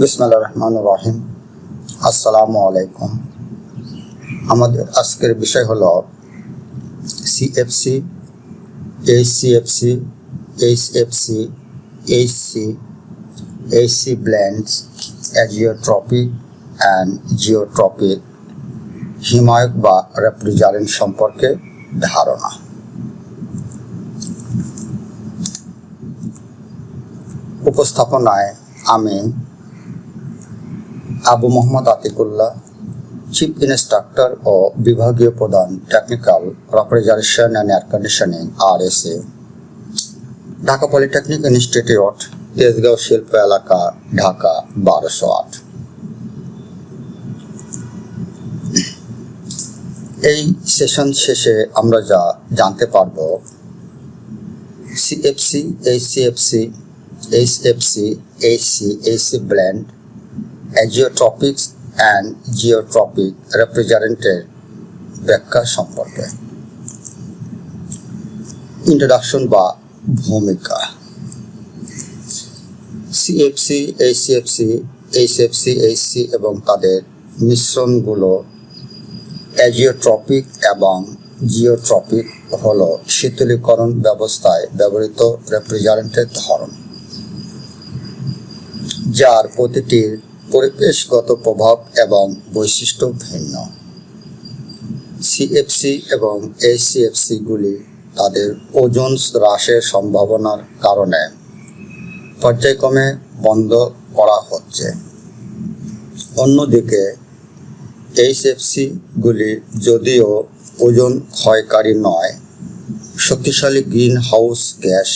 বিসমিল্লাহ রহমান রহিম আসসালামু আলাইকুম। আমাদের আজকের বিষয় হলো CFC HCFC HFC HC HC blends azeotropic and zeotropic হিমায়ক বা রেফ্রিজারেন্ট সম্পর্কে ধারণা। উপস্থাপনায় আমি আবু মোহাম্মদ আতিকুল্লাহ চিফ ইনস্ট্রাক্টর ও বিভাগীয় প্রধান technical refrigeration and air conditioning R S A Dhaka polytechnic institute Tejgaon শিল্প এলাকা, ঢাকা, বারোশো আট। এই সেশন শেষে আমরা যা জানতে পারব CFC HCFC HFC HC HC blend azeotropics and zeotropic রেফ্রিজারেন্টের ব্যাখ্যা সম্পর্কে। ইন্ট্রোডাকশন বা ভূমিকা। সিএফসি এইচসিএফসি এইচএফসি এইচসি এবং তাদের মিশ্রণগুলো অ্যাজিওট্রপিক এবং জিওট্রপিক হল শীতলীকরণ ব্যবস্থায় ব্যবহৃত রেফ্রিজারেন্টের ধরন, যার প্রতিটির পরিবেশগত প্রভাব এবং বৈশিষ্ট্য ভিন্ন। সিএফসি এবং এইচসিএফসি গুলি তাদের ওজন হ্রাসের সম্ভাবনার কারণে পর্যায়ক্রমে বন্ধ করা হচ্ছে। অন্যদিকে এইচএফসি গুলি যদিও ওজন ক্ষয়কারী নয়, শক্তিশালী গ্রিন হাউস গ্যাস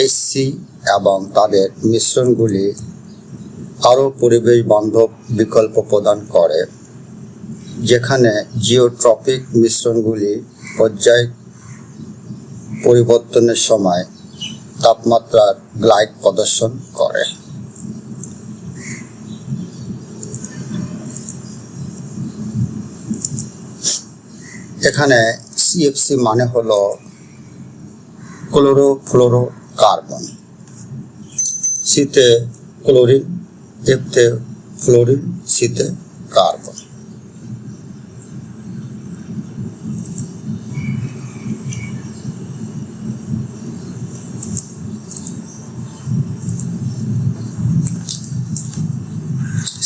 এইচসি এবং তাদের মিশ্রণগুলি আরও পরিবেশ বান্ধব বিকল্প প্রদান করে, যেখানে জিওট্রপিক মিশ্রণগুলি পর্যায় পরিবর্তনের সময় তাপমাত্রার গ্লাইড প্রদর্শন করে। এখানে সিএফসি মানে হলো ক্লোরোফ্লোরো কার্বন শীতে ক্লোরিন এফতে ফ্লোরিন সিতে কার্বন।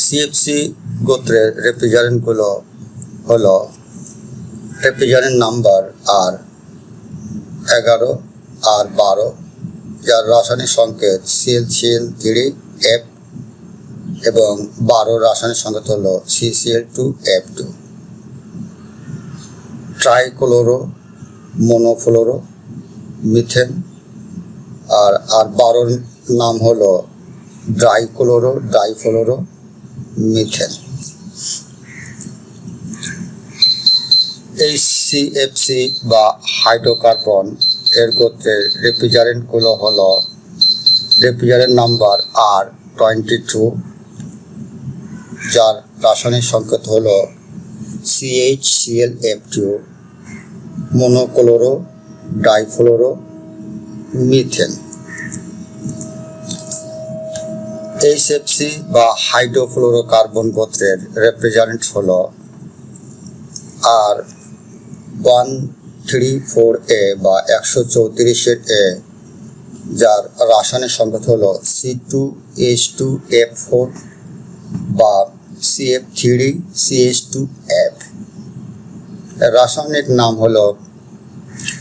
সিএফসি গোত্রের রেফ্রিজারেন্টগুলো হলো রেফ্রিজারেন্ট নাম্বার আর এগারো আর বারো, যার রাসায়নিক সংকেত সিএল সিএল থ্রি এফ এবং বারো রাসায়নিক সংকেত হল CCl two F two trichloro monofluoro methane আর আর বারোর নাম হলো ড্রাইক্লোরো ডাইফ্লোরো মিথেন এই সিএফসি বা হাইড্রোকার্বন এর গোত্রের রেফ্রিজারেন্টগুলো হলো refrigerant number R twenty two যার রাসায়নিক সংকেত হলো CH Cl F two monochloro difluoro methane HFC বা হাইড্রোফ্লোরোকার্বন গোত্রের রেফ্রিজারেন্ট হলো R one three four A বা একশো চৌত্রিশের এ যার রাসায়নিক সংকেত হলো C two H two F four বা CF three CH two F রাসায়নিক নাম হলো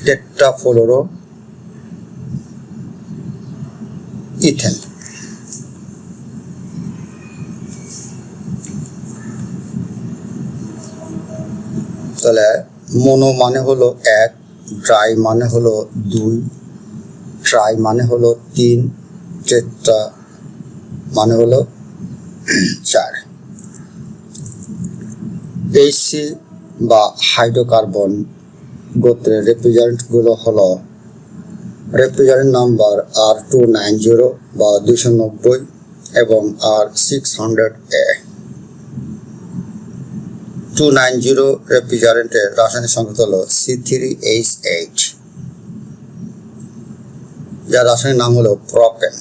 টেট্রাফ্লোরো ইথেন। তাহলে মোনো মানে হলো এক, ড্রাই মানে হলো দুই, ট্রাই মানে হলো তিন, টেট্রা মানে হলো চার। এইচসি বা হাইড্রোকার্বন গোত্রের রেফ্রিজারেন্টগুলো হলো refrigerant number R two nine zero বা দুশো নব্বই এবং R six hundred A two nine zero রেফ্রিজারেন্টের রাসায়নিক সংকেত হলো সি থ্রি এইচ এইট যার রাসায়নিক নাম হলো প্রপেন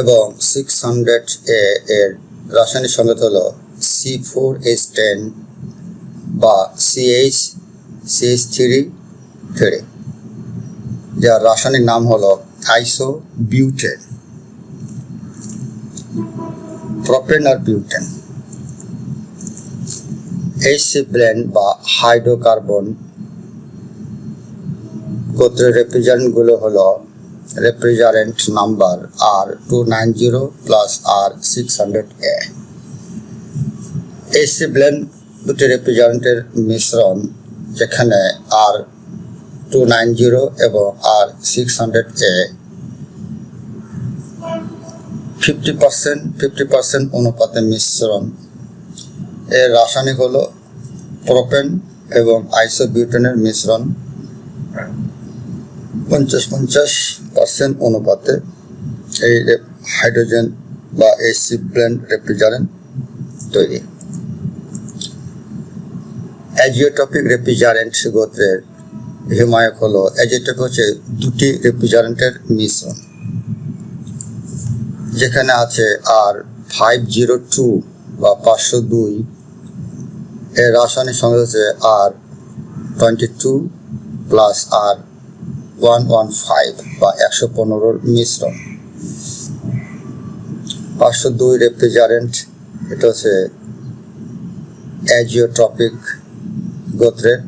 এবং সিক্স হান্ড্রেড এ এর রাসায়নিক সংকেত হলো সি ফোর এইচ টেন বা সিএইচ সিএইচ থ্রি থ্রি যার রাসায়নিক নাম হলো আইসো বিউটেন প্রোপেন আর বিউটেন এইচ ব্লেন্ড বা হাইড্রোকার্বন গোত্রের রেফ্রিজারেন্টগুলো হলো refrigerant number R two nine zero plus R six hundred A AC blend দুটি রেফ্রিজারেন্টের মিশ্রণ, যেখানে আর টু নাইন জিরো এবং R six hundred A fifty percent fifty percent অনুপাতে মিশ্রণ। এর রাসায়নিক হলো প্রোপেন এবং আইসোবিউটেনের মিশ্রণ। পঞ্চাশ পঞ্চাশ পার্সেন্ট অনুপাতে এই হাইড্রোজেন বা এই সিপ্লেন রেফ্রিজারেন্ট তৈরি। অ্যাজিওটপিক রেফ্রিজারেন্ট গোত্রের হিমায়ক হলো। অ্যাজিওটপিক হচ্ছে দুটি রেফ্রিজারেন্টের মিশ্রণ, যেখানে আছে আর ফাইভ জিরো টু বা পাঁচশো দুই। এর রাসায়নিক সংকেত হচ্ছে R twenty two plus R one one five বা একশো পনেরোর মিশ্রণ। পাঁচশো দুই রেফ্রিজারেন্ট, এটা হচ্ছে অ্যাজিওট্রপিক গোত্রের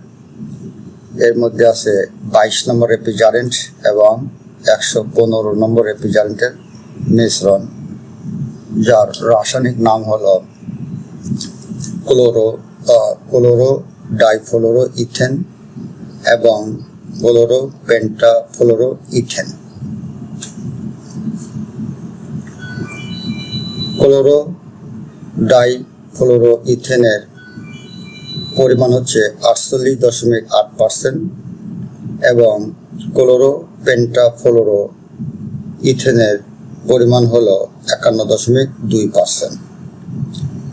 এর মধ্যে আছে বাইশ নম্বর রেফ্রিজারেন্ট এবং একশো পনেরো নম্বর রেফ্রিজারেন্টের মিশ্রণ যার রাসায়নিক নাম হলো ক্লোরো ক্লোরো ডাইফ্লোরো ইথেন এবং ক্লোরো পেন্টাফ্লোরো ইথেন। ক্লোরো ডাইফ্লোরো ইথেনের পরিমাণ হচ্ছে আটচল্লিশ দশমিক আট পার্সেন্ট এবং ক্লোরো পেন্টাফ্লোরো ইথেনের পরিমাণ হলো একান্ন দশমিক দুই পার্সেন্ট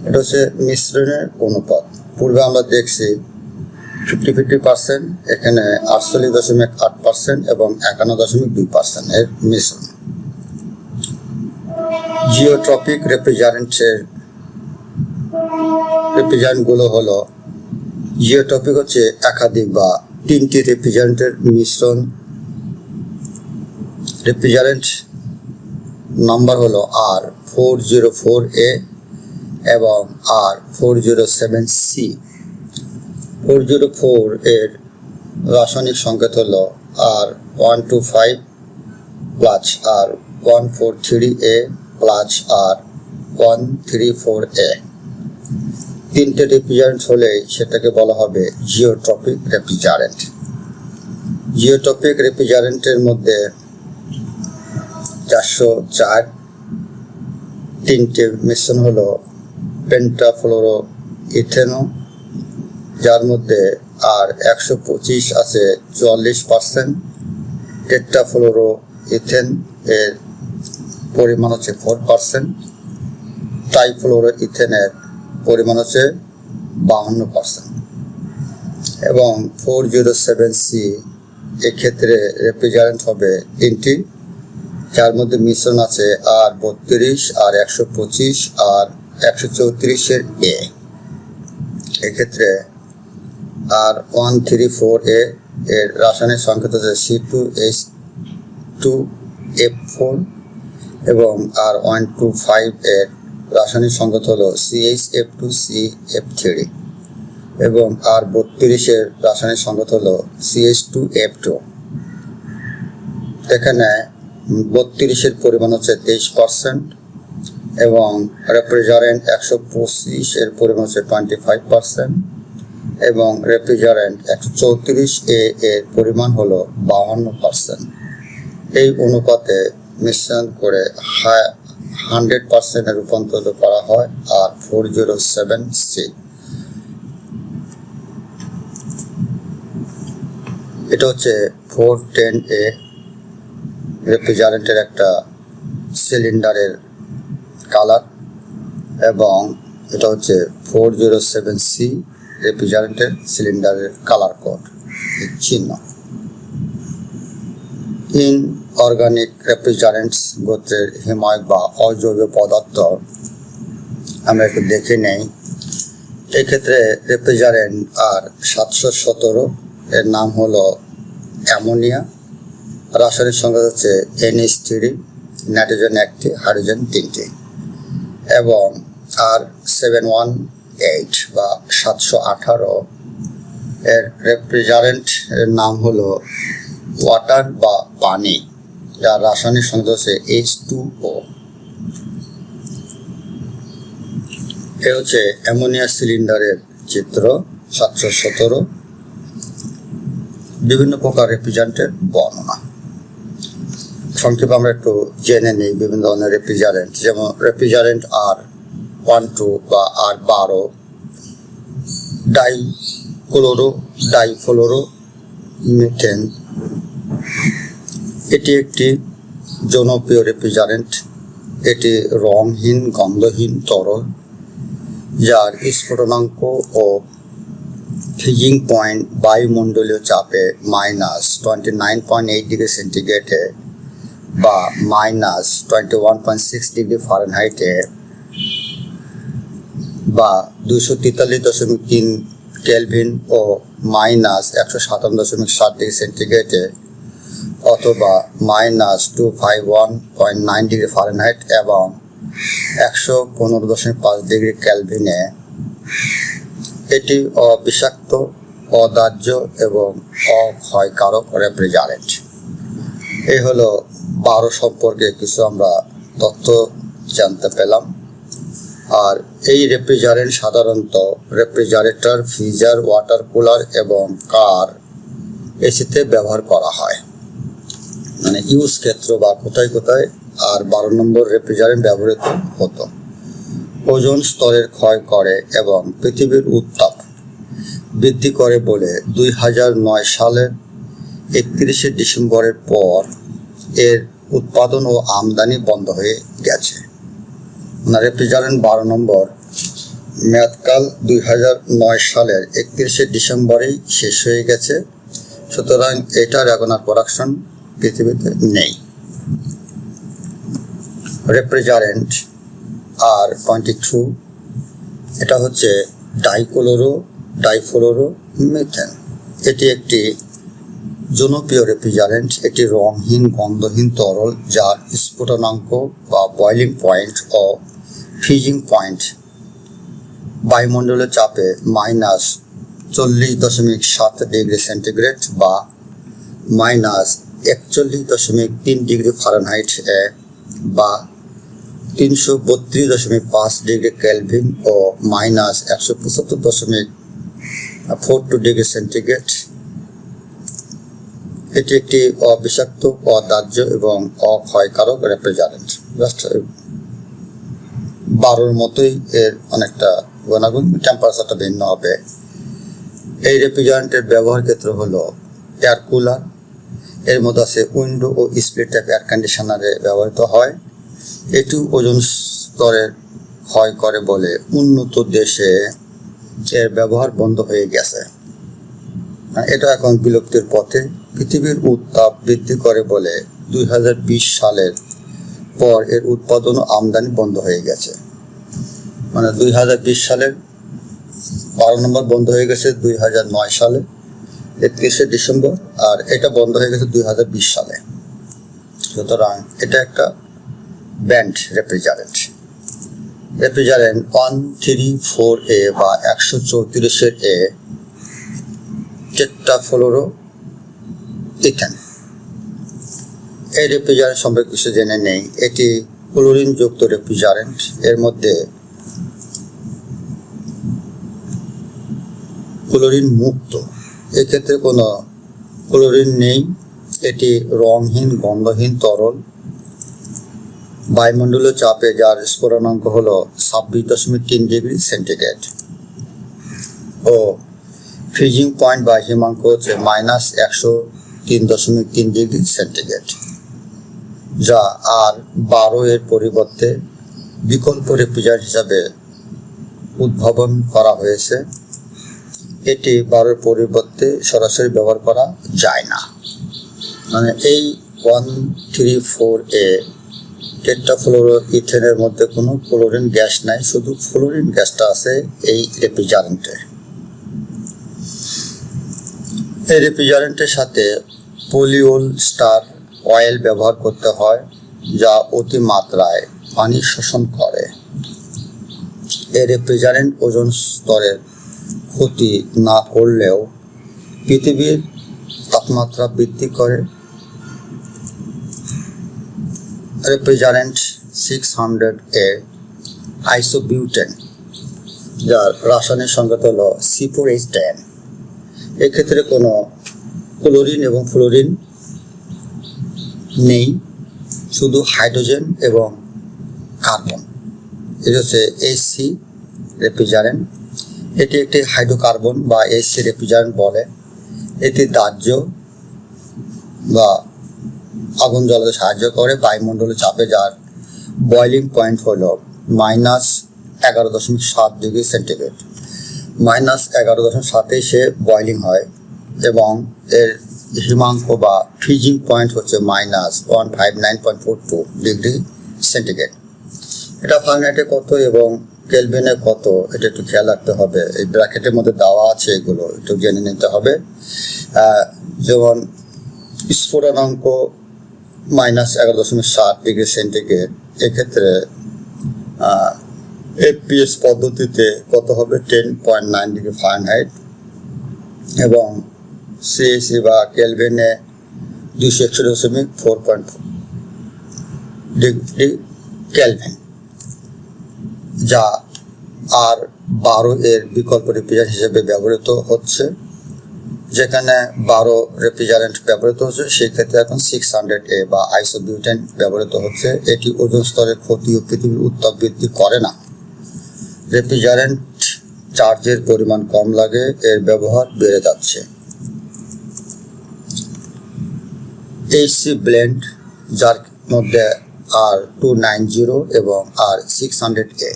এটা হচ্ছে মিশ্রণের অনুপাত। পূর্বে আমরা দেখছি ফিফটি ফিফটি পার্সেন্ট এখানে আটচল্লিশ দশমিক আট পার্সেন্ট এবং একান্ন দশমিক দুই পার্সেন্ট এর মিশ্রণ। জিওট্রপিক রেফ্রিজারেন্টের রেফ্রিজারেন্টগুলো হলো জিওট্রপিক হচ্ছে একাধিক বা তিনটি রেফ্রিজারেন্টের মিশ্রণ। রেফ্রিজারেন্ট নাম্বার হলো R four zero four A এবং R four zero seven C four zero four এর রাসায়নিক সংকেত হলো R one two five plus R one four three A plus R one three four A তিনটে refrigerant হলেই সেটাকে বলা হবে জিওট্রপিক রেফ্রিজারেন্ট জিওট্রপিক রেফ্রিজারেন্টের মধ্যে চারশো চার তিনটে মিশ্রণ হলো পেন্টাফ্লোরো ইথেনো যার মধ্যে আর একশো পঁচিশ আছে চুয়াল্লিশ পার্সেন্ট। টেট্টাফ্লোরো ইথেন এর পরিমাণ হচ্ছে ফোর পার্সেন্ট। টাইফ্লোরো ইথেনের পরিমাণ হচ্ছে বাহান্ন পার্সেন্ট এবং ফোর জিরো সেভেন সি এক্ষেত্রে রেফ্রিজারেন্ট হবে তিনটি, যার মধ্যে মিশ্রণ আছে আর বত্রিশ, আর একশো পঁচিশ, আর একশো চৌত্রিশের এ এক্ষেত্রে R one three four A এর রাসায়নিক সংকেত হচ্ছে C two H two F four এবং আর ওয়ান টু ফাইভ এর রাসায়নিক সংকেত হলো CH F two C F three এবং আর বত্রিশের রাসায়নিক সংকেত হলো সিএইচ টু এফ টু এখানে বত্রিশের পরিমাণ হচ্ছে তেইশ পার্সেন্ট এবং রেফ্রিজারেন্ট একশো পঁচিশের পরিমাণ হচ্ছে টোয়েন্টি ফাইভ পার্সেন্ট এবং রেফ্রিজারেন্ট একশো চৌত্রিশ এ এর পরিমাণ হলো বাহান্ন পার্সেন্ট এই অনুপাতে মিশ্রণ করে হান্ড্রেড পার্সেন্টে রূপান্তরিত করা হয় R four zero seven C এটা হচ্ছে ফোর টেন এ রেফ্রিজারেন্টের একটা সিলিন্ডারের কালার এবং এটা হচ্ছে ফোর জিরো সেভেন সি রেফ্রিজারেন্টের সিলিন্ডারের কালার কোড চিহ্ন। ইন অর্গানিক রেফ্রিজারেন্টস গোত্রের হিমায়ক বা অজৈব পদার্থ আমরা একটু দেখে নেই। এক্ষেত্রে রেফ্রিজারেন্ট আর সাতশো সতেরো এর নাম হলো অ্যামোনিয়া। রাসায়নিক সংখ্যা হচ্ছে এনএস থ্রি নাইট্রোজেন একটি, হাইড্রোজেন তিনটি। এবং আর সেভেন ওয়ান এইট বা সাতশো আঠারো এর রেফ্রিজারেন্ট এর নাম হলো ওয়াটার বা পানি যার রাসায়নিক সংখ্যা হচ্ছে এইচ টু ও এ হচ্ছে অ্যামোনিয়া সিলিন্ডারের চিত্র, সাতশো সতেরো। বিভিন্ন প্রকার রেফ্রিজারেন্টের বর্ণনা। সংক্ষেপে আমরা একটু জেনে নিই বিভিন্ন ধরনের রেফ্রিজারেন্ট, যেমন রেফ্রিজারেন্ট আর ওয়ান টু বা আর বারো। ডাই ক্লোরো ডাইফ্লোরো মিথেন এটি একটি জনপ্রিয় রেফ্রিজারেন্ট। এটি রংহীন গন্ধহীন, তরল, যার স্ফুটনাঙ্ক ও ফ্রিজিং পয়েন্ট বায়ুমণ্ডলীয় চাপে minus twenty nine point eight degree সেন্টিগ্রেডে বা minus twenty one point six degree ফারেনহাইটে বা দুশো তেতাল্লিশ দশমিক তিন কেলভিন ও মাইনাস একশো সাতান্ন দশমিক সাত ডিগ্রি সেন্টিগ্রেডে অথবা minus two five one point nine degree Fahrenheit এবং একশো পনেরো দশমিক পাঁচ ডিগ্রি ক্যালভিনে এটি অবিষাক্ত, অদাহ্য এবং অক্ষয়কারক রেফ্রিজারেন্ট এই হলো বারো সম্পর্কে কিছু আমরা তথ্য জানতে পেলাম। আর এই রেফ্রিজারেন্ট সাধারণত রেফ্রিজারেটর ফ্রিজার ওয়াটার কুলার এবং কার এসিতে ব্যবহার করা হয়। মানে ইউজ ক্ষেত্র বা কোথায় কোথায় আর বারো নম্বর রেফ্রিজারেন্ট ব্যবহৃত হতো। ওজন স্তরের ক্ষয় করে এবং পৃথিবীর উত্তাপ বৃদ্ধি করে বলে দুই হাজার নয় সালের একত্রিশে ডিসেম্বরের পর এর উৎপাদন ও আমদানি বন্ধ হয়ে গেছে। না রেফ্রিজারেন্ট বারো নম্বর। মেয়াদকাল দুই হাজার নয় সালের একত্রিশে ডিসেম্বরেই শেষ হয়ে গেছে। সুতরাং এটার এখন আর প্রোডাকশন পৃথিবীতে নেই। রেফ্রিজারেন্ট আর টোয়েন্টি টু এটা হচ্ছে ডাইকোলোরো ডাইফ্লোরো মিথেন এটি একটি জনপ্রিয় রেফ্রিজারেন্ট এটি রংহীন গন্ধহীন তরল, যার স্ফুটনাঙ্ক বা বয়লিং পয়েন্ট ও ফ্রিজিং পয়েন্ট বায়ুমণ্ডলের চাপে মাইনাস চল্লিশ দশমিক সাত ডিগ্রি সেন্টিগ্রেড বা মাইনাস একচল্লিশ দশমিক তিন ডিগ্রি ফারেনহাইট এ বা তিনশো বত্রিশ দশমিক পাঁচ ডিগ্রি ক্যালভিন ও মাইনাস একশো পঁচাত্তর দশমিক ফোর টু ডিগ্রি সেন্টিগ্রেড। এটি একটি অবিষাক্ত অদাহ্য এবং অক্ষয়কারক রেফ্রিজারেন্ট জাস্ট বারোর মতোই এর অনেকটা গুণাগুণ টেম্পারেচারটা ভিন্ন হবে। এই রেফ্রিজারেন্টের ব্যবহার ক্ষেত্র হলো এয়ার কুলার এর মধ্যে আছে উইন্ডো ও স্প্লিট টাইপ এয়ার কন্ডিশনারে ব্যবহৃত হয়। এটি ওজন স্তরের ক্ষয় করে বলে উন্নত দেশে এর ব্যবহার বন্ধ হয়ে গেছে। এটা এখন বিলুপ্তির পথে। পৃথিবীর উত্তাপ বৃদ্ধি করে বলে দুই হাজার বিশ সালের পর এর উৎপাদন ও আমদানি বন্ধ হয়ে গেছে। মানে দুই হাজার বিশ সালের বারো নম্বর বন্ধ হয়ে গেছে দুই হাজার নয় সালে, একত্রিশে ডিসেম্বর, আর এটা বন্ধ হয়ে গেছে দুই হাজার বিশ সালে। সুতরাং এটা একটা blend, refrigerant. Refrigerant one three four A বা একশো চৌত্রিশের এ টেট্রাফ্লোরো ইথেন এই রেফ্রিজারেন্ট সম্পর্কে কিছু জেনে নেই, এটি ক্লোরিন যুক্ত রেফ্রিজারেন্ট এর মধ্যে ক্লোরিন মুক্ত। এক্ষেত্রে কোনো ক্লোরিন নেই। এটি রংহীন গন্ধহীন, তরল। বায়ুমণ্ডলীয় চাপে যার স্ফুটনাঙ্ক হল ছাব্বিশ দশমিক তিন ডিগ্রি সেন্টিগ্রেড। ও ফ্রিজিং পয়েন্ট বা হিমাঙ্ক হচ্ছে মাইনাস একশো তিন দশমিক তিন ডিগ্রি সেন্টিগ্রেড। যা আর বারো এর পরিবর্তে বিকল্প রেফ্রিজারেন্ট হিসাবে উদ্ভাবন করা হয়েছে। এটি বারোর পরিবর্তে সরাসরি ব্যবহার করা যায় না। মানে এই one three four A tetrafluoro ইথেনের মধ্যে কোনো ফ্লোরিন গ্যাস নাই, শুধু ফ্লোরিন গ্যাসটা আছে এই রেফ্রিজারেন্টে এই রেফ্রিজারেন্টের সাথে পলিওল স্টার অয়েল ব্যবহার করতে হয়, যা অতি মাত্রায় পানি শোষণ করে। এই রেফ্রিজারেন্ট ওজন স্তরের ক্ষতি না করলেও পৃথিবীর তাপমাত্রা বৃদ্ধি করে। Refrigerant six hundred A isobutane যার রাসায়নিক সংকেত হল সি ফোর এইচ টেন এক্ষেত্রে কোনো ক্লোরিন এবং ফ্লোরিন নেই, শুধু হাইড্রোজেন এবং কার্বন। এটি হচ্ছে এইচসি রেফ্রিজারেন্ট এটি একটি হাইড্রোকার্বন বা এসি রেফ্রিজারেন্ট বলে। এটি দাহ্য বা আগুন জ্বালাতে সাহায্য করে বায়ুমণ্ডলে চাপে, যার বয়লিং পয়েন্ট হলো মাইনাস এগারো দশমিক সাত ডিগ্রি সেন্টিগ্রেড মাইনাস এগারো দশমিক সাতে সে বয়লিং হয় এবং এর হিমাঙ্ক বা ফ্রিজিং পয়েন্ট হচ্ছে minus one five nine point four two degree centigrade. এটা ফারেনহাইটে কত এবং কেলভিনে কত, এটা একটু খেয়াল রাখতে হবে। এই ব্র্যাকেটের মধ্যে দেওয়া আছে এগুলো, একটু জেনে নিতে হবে। যেমন স্ফোরণাঙ্ক মাইনাস এগারো দশমিক সাত ডিগ্রি সেন্টিগ্রেড, এক্ষেত্রে এফপিএস পদ্ধতিতে কত হবে? Ten point nine degree Fahrenheit এবং সিএসি বা কেলভিনে দুশো একশো দশমিক ফোর পয়েন্ট ডিগ্রি কেলভিন যা আর বারো এর বিকল্প রেফ্রিজারেন্ট হিসেবে ব্যবহৃত হচ্ছে, যেখানে বারো রেফ্রিজারেন্ট ব্যবহৃত হচ্ছে, সেই ক্ষেত্রে এখন সিক্স হান্ড্রেড এ বা আইসোবিউটেন ব্যবহৃত হচ্ছে, এটি ওজন স্তরের ক্ষতি ও পৃথিবীর উত্তাপ বৃদ্ধি করে না। রেফ্রিজারেন্ট চার্জের পরিমাণ কম লাগে, এর ব্যবহার বেড়ে যাচ্ছে। এইচসি ব্লেন্ড যার মধ্যে আর টু নাইন জিরো এবং আর সিক্স হান্ড্রেড এ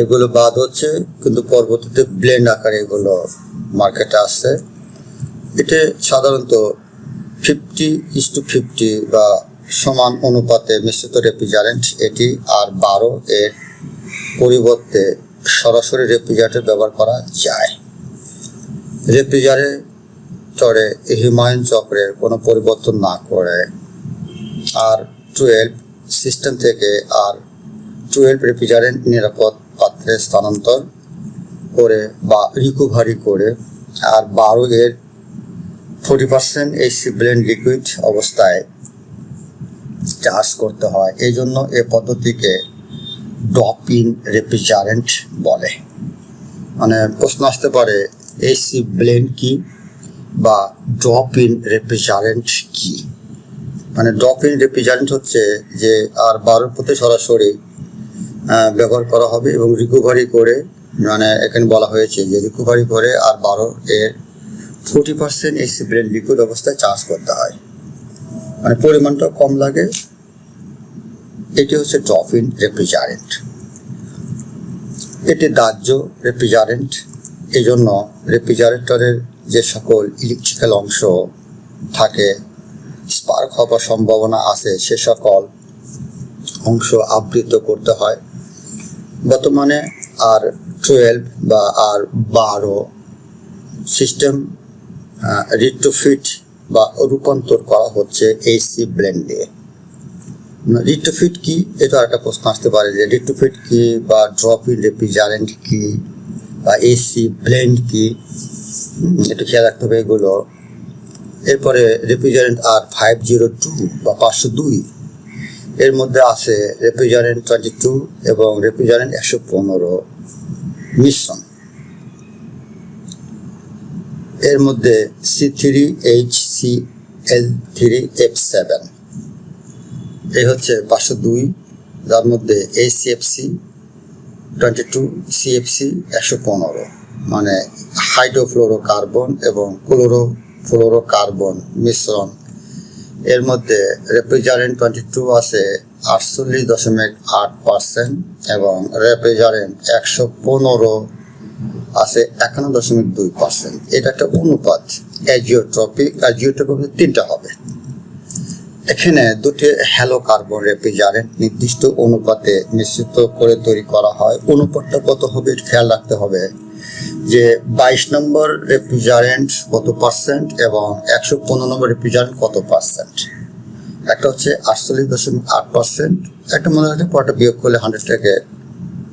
এগুলো বাদ হচ্ছে, কিন্তু পরবর্তীতে ব্লেন্ড আকারে এগুলো মার্কেটে আসছে। এটা সাধারণত ফিফটি ইস টু ফিফটি বা সমান অনুপাতে মিশ্রিত রেফ্রিজারেন্ট এটি আর বারো এর পরিবর্তে সরাসরি রেফ্রিজারেটর ব্যবহার করা যায়। রেফ্রিজারেটরে হিমায়ন চক্রের কোনো পরিবর্তন না করে। আর টুয়েলভ সিস্টেম থেকে আর টুয়েলভ রেফ্রিজারেন্ট নিরাপদ পাত্রে স্থানান্তর করে বা রিকোভারি করে। আর বারো এর forty percent AC blend liquid অবস্থায় চার্জ করতে হয়। এই জন্য এ পদ্ধতিকে ডপ ইন রেফ্রিজারেন্ট বলে। মানে প্রশ্ন আসতে পারে এসি ব্লেন্ড কি? বা ড্রপ ইন রেফ্রিজারেন্ট কি? মানে ড্রপ ইন রেফ্রিজারেন্ট হচ্ছে যে আর বারোর প্রতি সরাসরি ব্যবহার করা হবে এবং রিকভারি করে মানে এখানে বলা হয়েছে যে রিকভারি করে আর বারো এর forty percent AC blend liquid অবস্থায় চার্জ করতে হয়। মানে পরিমাণটা কম লাগে, এটি হচ্ছে ড্রপ ইন রেফ্রিজারেন্ট এটি দাহ্য রেফ্রিজারেন্ট এই জন্য রেফ্রিজারেটরের যে সকল ইলেকট্রিক্যাল অংশ থাকে স্পার্ক হবার সম্ভাবনা আছে, সে সকল অংশ আবৃত করতে হয়। বর্তমানে আর টুয়েলভ বা আর বারো সিস্টেম রিট্রোফিট বা রূপান্তর করা হচ্ছে এসি ব্লেন্ড রিট্রোফিট কি? এটা একটা প্রশ্ন আসতে পারে যে রিট্রোফিট কি বা ড্রপ ইন রেফ্রিজারেন্ট কি? বা এসি ব্লেন্ড কি একটু খেয়াল রাখতে হবে এগুলো। এরপরে refrigerant R five zero two বা পাঁচশো দুই। এর মধ্যে আছে রেফ্রিজারেন্ট টোয়েন্টি টু এবং রেফ্রিজারেন্ট একশো পনেরো। মিশ্রণ এর মধ্যে C three H C L three F seven এই হচ্ছে পাঁচশো দুই। যার মধ্যে H F CFC twenty two CFC একশো পনেরো মানে হাইড্রোফ্লোরো কার্বন এবং ক্লোরো ফ্লোরো কার্বন মিশ্রণ। এর মধ্যে রেফ্রিজারেন্ট টোয়েন্টি টু আছে আটচল্লিশ দশমিক আট পার্সেন্ট এবং রেফ্রিজারেন্ট একশো পনেরো আছে একান্ন দশমিক দুই পার্সেন্ট। এটা একটা অনুপাত অ্যাজিওট্রপিক অ্যাজিওট্রপিক তিনটা হবে। এখানে দুটি হ্যালো কার্বন রেফ্রিজারেন্ট নির্দিষ্ট অনুপাতে মিশ্রিত করে তৈরি করা হয়। অনুপাতটা কত হবে খেয়াল রাখতে হবে যে বাইশ নম্বর রেফ্রিজারেন্ট কত পার্সেন্ট এবং একশো পনেরো নম্বর রেফ্রিজারেন্ট কত পার্সেন্ট একটা হচ্ছে আটচল্লিশ দশমিক আট পার্সেন্ট একটা মনে রাখতে পরটা বিয়োগ করলে হান্ড্রেড থেকে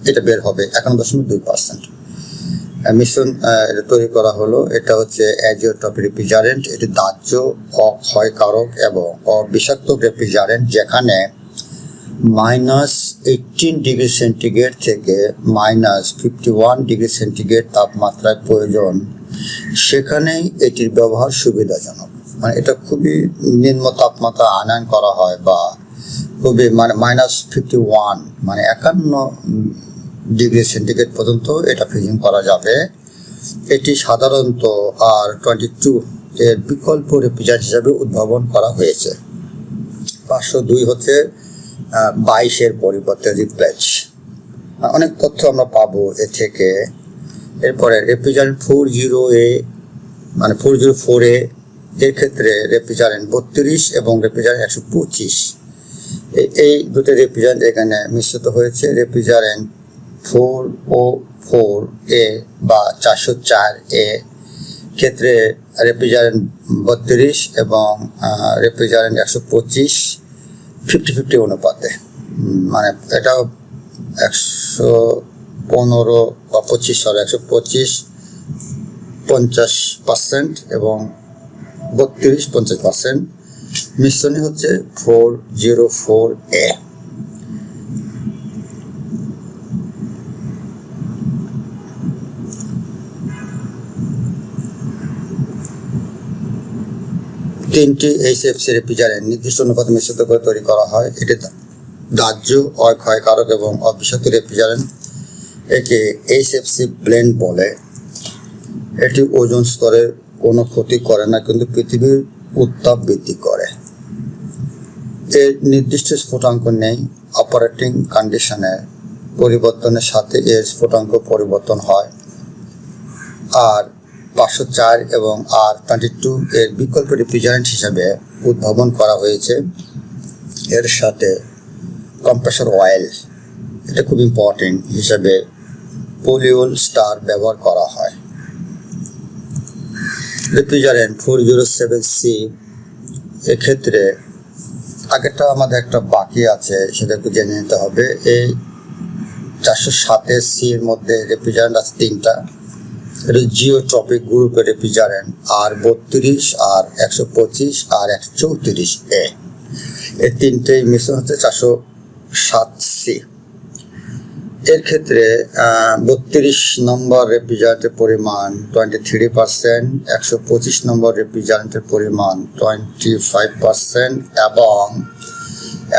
এটা বের হবে একান্ন দশমিক দুই পার্সেন্ট মিশ্রণ তৈরি করা হলো। এটা হচ্ছে অ্যাজিওটপ রেফ্রিজারেন্ট এটি দাহ্য, অক্ষয়কারক এবং অবিষাক্ত রেফ্রিজারেন্ট যেখানে মাইনাস এইটিন ডিগ্রি সেন্টিগ্রেড থেকে minus fifty one degree centigrade তাপমাত্রায় প্রয়োজন। সেখানেই এটির ব্যবহার সুবিধাজনক। মানে এটা খুবই নিম্ন তাপমাত্রা আনয়ন করা হয় বা খুবই মানে মাইনাস ফিফটি ওয়ান মানে একান্ন ডিগ্রি সেন্টিগ্রেড পর্যন্ত এটা ফ্রিজিং করা যাবে। এটি সাধারণত আর টোয়েন্টি টু এর বিকল্প রেফ্রিজারেন্ট হিসাবে উদ্ভাবন করা হয়েছে। পাঁচশো দুই হচ্ছে বাইশের পরিবর্তে রিপ্লেচ অনেক তথ্য আমরা পাবো এ থেকে। এরপরে রেফ্রিজারেন্ট ফোর জিরো এ মানে ফোর জিরো ফোর এ এর ক্ষেত্রে রেফ্রিজারেন্ট বত্রিশ এবং রেফ্রিজারেন্ট একশো পঁচিশ। এই দুটো রেফ্রিজারেন্ট এখানে মিশ্রিত হয়েছে। Refrigerant four o four A বা চারশো চার এ ক্ষেত্রে রেফ্রিজারেন্ট বত্রিশ এবং রেফ্রিজারেন্ট একশো পঁচিশ ফিফটি ফিফটি অনুপাতে। মানে এটাও একশো পনেরো বা পঁচিশ, সরি, একশো পঁচিশ পঞ্চাশ পার্সেন্ট এবং বত্রিশ পঞ্চাশ পার্সেন্ট। মিশ্রণই হচ্ছে ফোর জিরো ফোর এ। তিনটি এইচএফসি রেফ্রিজারেন্ট নির্দিষ্ট অনুপাত মিশ্রিত করে তৈরি করা হয়। এটি দাহ্য, অক্ষয়কারক এবং অবিষাক্ত রেফ্রিজারেন্ট একে এইচএফসি ব্লেন্ড বলে। এটি ওজন স্তরের কোনো ক্ষতি করে না, কিন্তু পৃথিবীর উত্তাপ বৃদ্ধি করে। এর নির্দিষ্ট স্ফুটাঙ্ক নেই। অপারেটিং কন্ডিশনের পরিবর্তনের সাথে এর স্ফুটাঙ্ক পরিবর্তন হয়। আর পাঁচশো চার এবং আর টোয়েন্টি টু এর বিকল্প রেফ্রিজারেন্ট হিসাবে উদ্ভাবন করা হয়েছে। এর সাথে কম্প্রেসর অয়েল, এটা খুব ইম্পর্টেন্ট হিসাবে পোলিওল স্টার ব্যবহার করা হয়। Refrigerant four zero seven C, এক্ষেত্রে আগেরটা আমাদের একটা বাকি আছে, সেটা একটু জেনে নিতে হবে। এই চারশো সাতের সি এর মধ্যে রেফ্রিজারেন্ট আছে তিনটা। এটা জিওট্রপিক গ্রুপের রেফ্রিজারেন্ট আর বত্রিশ, আর একশো পঁচিশ, আর একশো চৌত্রিশ এ। এই তিনটেই মিশ্রণ হচ্ছে চারশো সাত সি। এর ক্ষেত্রে বত্রিশ নম্বর রেফ্রিজারেন্টের পরিমাণ টোয়েন্টি থ্রি পার্সেন্ট একশো পঁচিশ নম্বর রেফ্রিজারেন্টের পরিমাণ টোয়েন্টি ফাইভ পার্সেন্ট এবং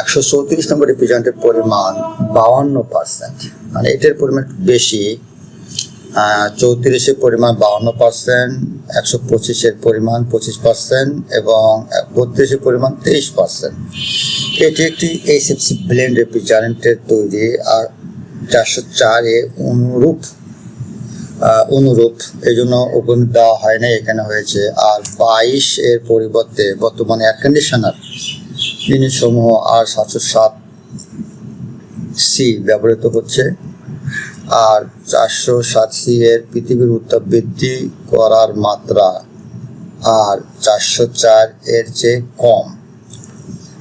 একশো চৌত্রিশ নম্বর রেফ্রিজারেন্টের পরিমাণ বাউান্ন পার্সেন্ট মানে এটার পরিমাণ বেশি। চৌত্রিশের পরিমাণ বাউন্ন পার্সেন্ট, একশো পঁচিশের পরিমাণ পঁচিশ পার্সেন্ট এবং বত্রিশের পরিমাণ তেইশ পার্সেন্ট। এটি একটি এইচএফসি ব্লেন্ড রেফ্রিজারেন্টের তৈরি আর চারশো চারে অনুরূপ অনুরূপ। এই জন্য ওপেন দেওয়া হয় না এখানে হয়েছে। আর বাইশ এর পরিবর্তে বর্তমানে এয়ার কন্ডিশনার ইউনিট সমূহ আর সাতশো সাত সি ব্যবহৃত হচ্ছে। আর চারশো সাত সি এর পৃথিবীর উত্তাপ বৃদ্ধি করার মাত্রা আর চারশো চার এর চেয়ে কম।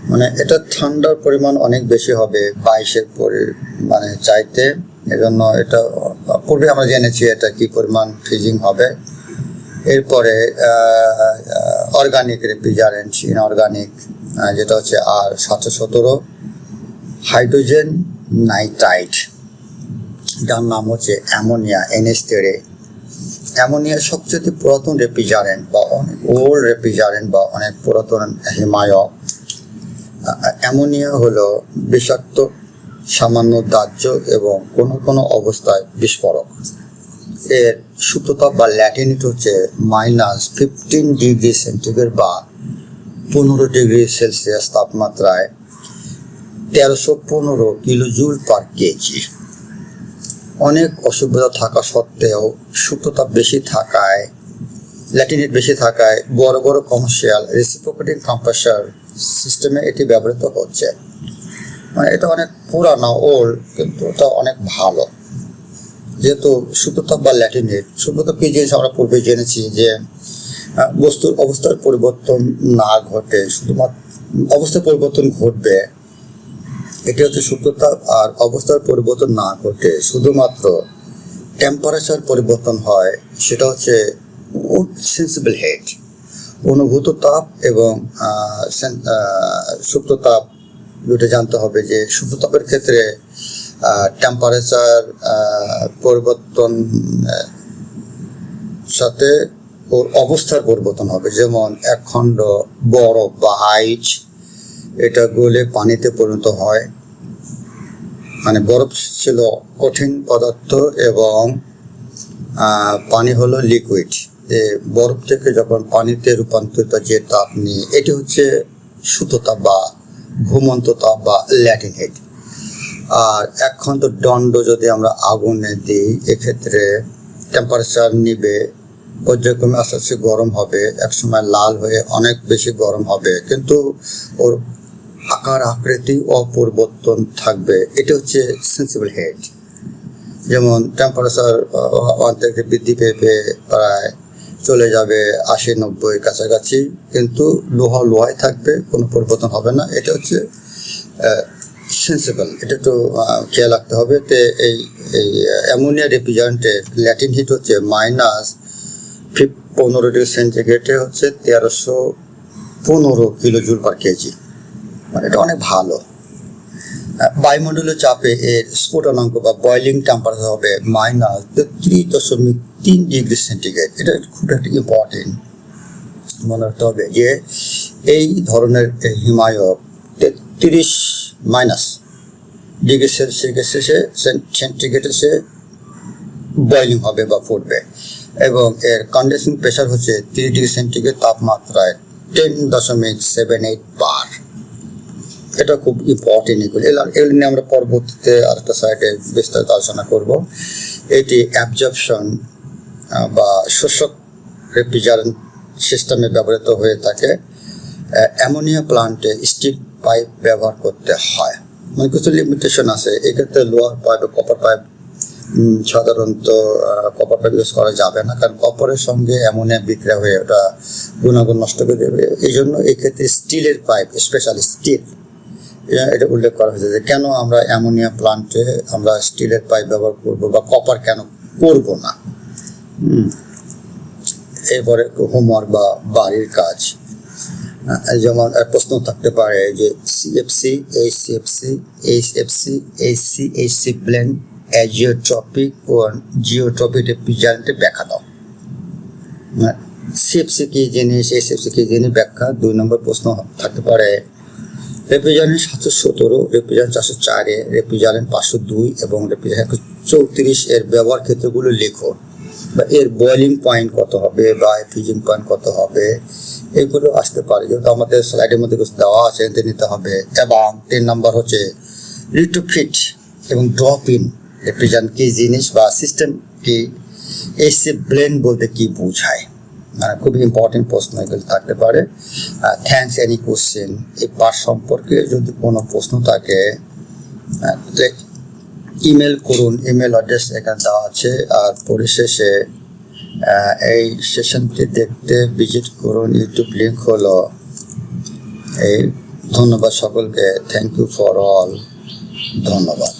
মানে এটা ঠান্ডার পরিমাণ অনেক বেশি হবে বাইশের পরে মানে চাইতে। এজন্য এটা, পূর্বে আমরা জেনেছি এটা কি পরিমাণ ফ্রিজিং হবে। এরপরে অর্গানিক রেফ্রিজারেন্ট ইনঅর্গানিক যেটা হচ্ছে আর সাতশো সতেরো। হাইড্রোজেন নাইট্রাইট যার নাম হচ্ছে অ্যামোনিয়া এনএস্টেরে অ্যামোনিয়া সবচেয়ে পুরাতন রেফ্রিজারেন্ট বা অনেক ওল্ড রেফ্রিজারেন্ট বা অনেক পুরাতন হিমায়ক অ্যামোনিয়া হলো বিষাক্ত, সামান্য দাহ্য এবং কোনো কোনো অবস্থায় বিস্ফোরক। এর সূত্রতাপ বা ল্যাটিনিট হচ্ছে মাইনাস ফিফটিন ডিগ্রি সেন্টিগ্রেড বা পনেরো ডিগ্রি সেলসিয়াস তাপমাত্রায় তেরোশো পনেরো কিলো জুল পার কেজি। অনেক অসুবিধা থাকা সত্ত্বেও সূত্রতাপ বেশি থাকায় ল্যাটিনেট বেশি থাকায় বড় বড় কমার্শিয়াল রেসিপ্রোকেটিং কম্প্রেসার সিস্টেমে এটি ব্যবহৃত হচ্ছে। মানে এটা অনেক পুরানো ওল্ড কিন্তু এটা অনেক ভালো। যেহেতু সুতোতাপ বা ল্যাটিনেট সুতোতাপ কি জিনিস আমরা পূর্বে জেনেছি যে বস্তুর অবস্থার পরিবর্তন না ঘটে, শুধুমাত্র অবস্থার পরিবর্তন ঘটবে এটি হচ্ছে সূত্রতাপ আর অবস্থার পরিবর্তন না ঘটে। শুধুমাত্র টেম্পারেচার পরিবর্তন হয়, সেটা হচ্ছে সেন্সিবল হেড অনুভূত তাপ এবং সুপ্ত তাপ দুটো জানতে হবে যে সুপ্ত তাপের ক্ষেত্রে টেম্পারেচার পরিবর্তন সাথে ওর অবস্থার পরিবর্তন হবে। যেমন এক খণ্ড বরফ বা আইচ, এটা গলে পানিতে পরিণত হয়। মানে বরফ ছিল কঠিন পদার্থ এবং পানি হলো লিকুইড বরফ থেকে যখন পানিতে রূপান্তরিত যে তাপ নিয়ে, এটি হচ্ছে সুতো তাপ বা ঘুমন্ত তাপ বা ল্যাটিন হিট আর এক তো দণ্ড যদি আমরা আগুনে দিই, এক্ষেত্রে টেম্পারেচার নিবে, পর্যায়ক্রমে আস্তে আস্তে গরম হবে, একসময় লাল হয়ে অনেক বেশি গরম হবে। কিন্তু ওর আকার, আকৃতি অপরিবর্তন থাকবে। এটা হচ্ছে সেন্সিবল হেড যেমন টেম্পারেচার থেকে বৃদ্ধি পেয়ে পেয়ে প্রায় চলে যাবে আশি নব্বই কাছাকাছি। কিন্তু লোহা লোহায় থাকবে, কোনো পরিবর্তন হবে না। এটা হচ্ছে সেন্সিবল এটা একটু খেয়াল রাখতে হবে তে এই এই অ্যামোনিয়া রেফ্রিজারেন্টের ল্যাটিন হিট হচ্ছে মাইনাস পনেরো ডিগ্রি সেন্টিগ্রেডে হচ্ছে তেরোশো পনেরো কিলো জুল পার কেজি। মানে এটা অনেক ভালো। বায়ুমণ্ডলীয় চাপে এর স্ফুটনাঙ্ক বা বয়লিং টেম্পারেচার হবে মাইনাস তেত্রিশ দশমিক তিন ডিগ্রি সেন্টিগ্রেড এটা খুব একটা ইম্পর্টেন্ট মনে রাখতে হবে যে এই ধরনের হিমায়ক তেত্রিশ মাইনাস ডিগ্রি সেলসিয়াস শেষে সেন্টিগ্রেডে বয়লিং হবে বা ফুটবে। এবং এর কন্ডেন্সিং প্রেশার হচ্ছে তিরিশ ডিগ্রি সেন্টিগ্রেড তাপমাত্রায় টেন দশমিক সেভেন এইট বার এটা খুব ইম্পর্টেন্ট এগুলো। এগুলো নিয়ে আমরা পরবর্তীতে আরেকটা সাইডে বিস্তারিত আলোচনা করব। এটি অ্যাবজর্পশন বা শোষক রেফ্রিজারেন্ট সিস্টেমে ব্যবহৃত হয়ে থাকে। অ্যামোনিয়া প্লান্টে স্টিল পাইপ ব্যবহার করতে হয়। মানে কিছু লিমিটেশন আছে। এক্ষেত্রে লোহার পাইপ কপার পাইপ সাধারণত কপার পাইপ ইউজ করা যাবে না। কারণ কপারের সঙ্গে অ্যামোনিয়া বিক্রিয়া হয়ে ওটা গুণাগুণ নষ্ট করে দেবে। এই জন্য এক্ষেত্রে স্টিলের পাইপ স্পেশাল স্টিল এটা উল্লেখ করা হয়েছে যে কেন আমরা অ্যামোনিয়া প্লান্টে আমরা স্টিলের পাইপ ব্যবহার করব বা কপার কেন করব না? এরপরে হোমওয়ার্ক বা বাড়ির কাজ। যেমন প্রশ্ন থাকতে পারে যে CFC H CFC H FC H C H C blend azeotropic ও জিওট্রপিক রেফ্রিজারেন্টে ব্যাখ্যা দাও। সিএফসি কি জিনিস এইচ এফসি কি জিনিস ব্যাখ্যা? দুই নম্বর প্রশ্ন থাকতে পারে রেফ্রিজারেন্ট সাতশো সতেরো রেফ্রিজারেন্ট চারশো চারে রেফ্রিজারেন্ট পাঁচশো দুই এবং রেফ্রিজারেন্ট চৌত্রিশ এর ব্যবহার ক্ষেত্রগুলো লেখো। বা এর বয়লিং পয়েন্ট কত হবে বা ফ্রিজিং পয়েন্ট কত হবে, এগুলো আসতে পারে। যেহেতু আমাদের স্লাইডের মধ্যে কিছু দেওয়া আছে, এতে নিতে হবে। এবং তিন নম্বর হচ্ছে রিটুফিট এবং ড্রপ ইন রেফ্রিজারেন্ট কি জিনিস বা সিস্টেম কি, এসি ব্লেন্ড বলতে কি বোঝায়? খুবই ইম্পর্টেন্ট প্রশ্ন এগুলো থাকতে পারে। থ্যাংকস এনি কোশ্চেন এই পাঠ সম্পর্কে যদি কোনো প্রশ্ন থাকে ইমেল করুন ইমেল অ্যাড্রেস এখানে দেওয়া আছে, আর পরিশেষে এই সেশনটি দেখতে ভিজিট করুন ইউটিউব লিঙ্ক হলো। এই ধন্যবাদ সকলকে থ্যাংক ইউ ফর অল ধন্যবাদ।